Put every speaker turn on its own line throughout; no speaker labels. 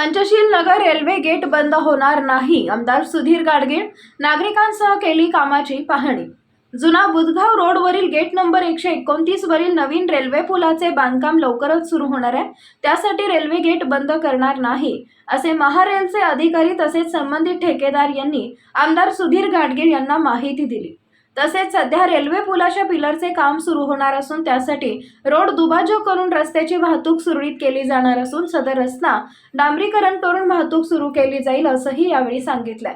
Panchsheel Nagar railway gate बंद होणार नाही आमदार सुधीर गाडगीळ नागरिकांसह केली कामाची पाहणी. जुना बुधगाव रोडवरील गेट नंबर एकशे एकोणतीस वरील नवीन रेल्वे पुलाचे बांधकाम लवकरच सुरू होणार आहे. त्यासाठी रेल्वे गेट बंद करणार नाही असे महारेलचे अधिकारी तसेच संबंधित ठेकेदार यांनी आमदार सुधीर गाडगीळ यांना माहिती दिली. तसेच सध्या रेल्वे पुलाच्या पिलरचे काम सुरू होणार असून त्यासाठी रोड दुभाजक करून रस्त्याची वाहतूक सुरळीत केली जाणार असून सदर रस्ता डांबरीकरण करून वाहतूक सुरू केली जाईल असंही यावेळी सांगितलंय.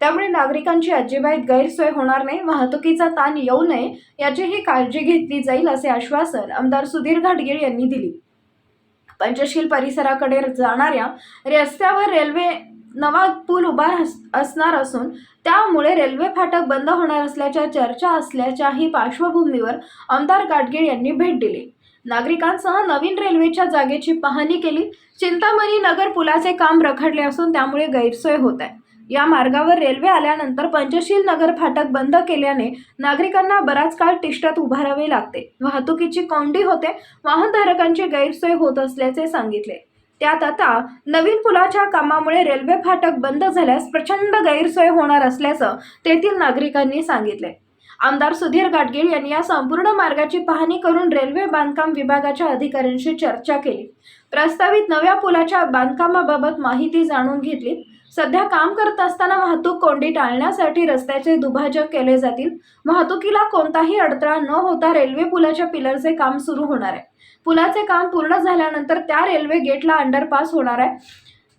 त्यामुळे नागरिकांची अजिबात गैरसोय होणार नाही वाहतुकीचा ताण येऊ नये याचीही काळजी घेतली जाईल असे आश्वासन आमदार सुधीर घाटगीळ यांनी दिली. पंचशील परिसराकडे जाणाऱ्या रस्त्यावर रेल्वे नवा पूल उभा असणार असून त्यामुळे रेल्वे फाटक बंद होणार असल्याच्या चर्चा असल्याच्याही पार्श्वभूमीवर आमदार गाडगीळ यांनी भेट दिली. नागरिकांसह नवीन रेल्वेच्या जागेची पाहणी केली. चिंतामणी नगर पुलाचे काम रखडले असून त्यामुळे गैरसोय होत आहे. या मार्गावर रेल्वे आल्यानंतर पंचशील नगर फाटक बंद केल्याने नागरिकांना बराच काळ तिष्ठत उभारावे लागते. वाहतुकीची कोंडी होते. वाहनधारकांची गैरसोय होत असल्याचे सांगितले. त्यात आता नवीन पुलाच्या कामामुळे रेल्वे फाटक बंद झाल्यास प्रचंड गैरसोय होणार असल्याचं तेथील नागरिकांनी सांगितले. आमदार सुधीर गाडगीळ यांनी या संपूर्ण मार्गाची पाहणी करून रेल्वे बांधकाम विभागाच्या अधिकाऱ्यांशी चर्चा केली. प्रस्तावित नव्या पुलाच्या बांधकामाबाबत माहिती जाणून घेतली. सध्या काम करत असताना वाहतूक कोंडी टाळण्यासाठी रस्त्याचे दुभाजक केले जातील. वाहतुकीला कोणताही अडथळा न होता रेल्वे पुलाच्या पिलरचे काम सुरू होणार आहे. पुलाचे काम पूर्ण झाल्यानंतर त्या रेल्वे गेटला अंडरपास होणार आहे.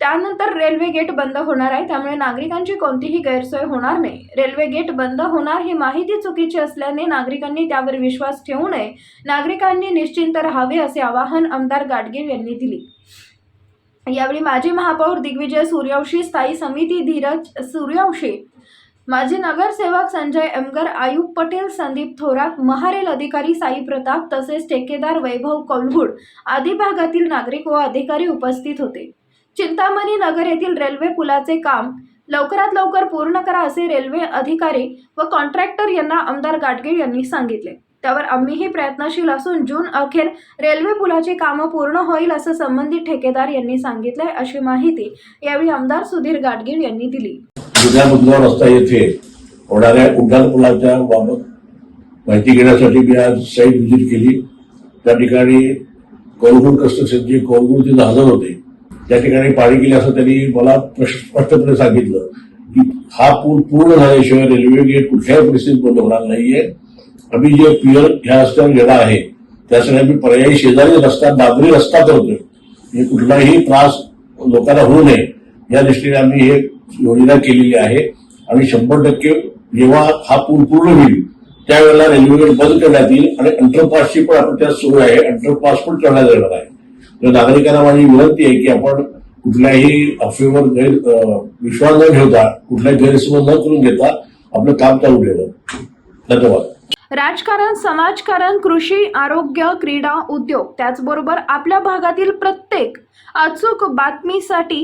त्यानंतर रेल्वे गेट बंद होणार आहे. त्यामुळे नागरिकांची कोणतीही गैरसोय होणार नाही. रेल्वे गेट बंद होणार ही माहिती चुकीची असल्याने नागरिकांनी त्यावर विश्वास ठेवू नये. नागरिकांनी निश्चिंत राहावे असे आवाहन आमदार गाडगीळ यांनी दिली. यावेळी माजी महापौर दिग्विजय सूर्यवंशी स्थायी समिती धीरज सूर्यवंशी माजी नगरसेवक संजय एमगर आयुब पटेल संदीप थोरात महारेल अधिकारी साई प्रताप तसेच ठेकेदार वैभव कौलगुड आदी भागातील नागरिक व अधिकारी उपस्थित होते. चिंतामणी नगर येथील रेल्वे पुलाचे काम लवकरात लवकर पूर्ण करा असे रेल्वे अधिकारी व कॉन्ट्रॅक्टर यांना आमदार गाडगीळ यांनी सांगितले. त्यावर आम्हीही प्रयत्नशील असून जून अखेर रेल्वे पुलाची कामं पूर्ण होईल असं संबंधित ठेकेदार यांनी सांगितलंय अशी माहिती यावेळी आमदार सुधीर गाडगीळ यांनी दिली.
जुन्या बुधगाव रस्ता येथे होणाऱ्या उड्डाण पुलाच्या बाबत माहिती घेण्यासाठी मी आज साईट व्हिजिट केली. त्या ठिकाणी कोलगूड कन्स्ट्रक्शनचे कोलगूड तिथं हजर होते. त्या ठिकाणी पाणी गेले असं त्यांनी मला स्पष्टपणे सांगितलं की हा पूल पूर्ण झाल्याशिवाय रेल्वे गेट कुठल्याही परिस्थितीत बंद होणार नाहीये. आम्ही जे पियर ह्या रस्त्यावर गेला आहे त्यासाठी आम्ही पर्यायी शेजारी रस्ता दादरी रस्ता करतोय. म्हणजे कुठलाही त्रास लोकांना होऊ नये. या दृष्टीने आम्ही हे योजना केलेली आहे. आणि शंभर टक्के जेव्हा हा पूल पूर्ण होईल त्यावेळेला रेल्वे बंद करण्यात येईल आणि अंडरपासची पण आपण त्यात सोय आहे. अंडरपास पण करण्यात येणार आहे. तर नागरिकांना माझी विनंती आहे की आपण कुठल्याही अफवेवर गैर विश्वास न ठेवता कुठल्याही गैरसमज न करून घेता आपलं काम चालू ठेवलं धन्यवाद.
राजकारण समाजकारण कृषी आरोग्य क्रीडा उद्योग त्याचबरोबर आपल्या भागातील प्रत्येक अचूक बातमीसाठी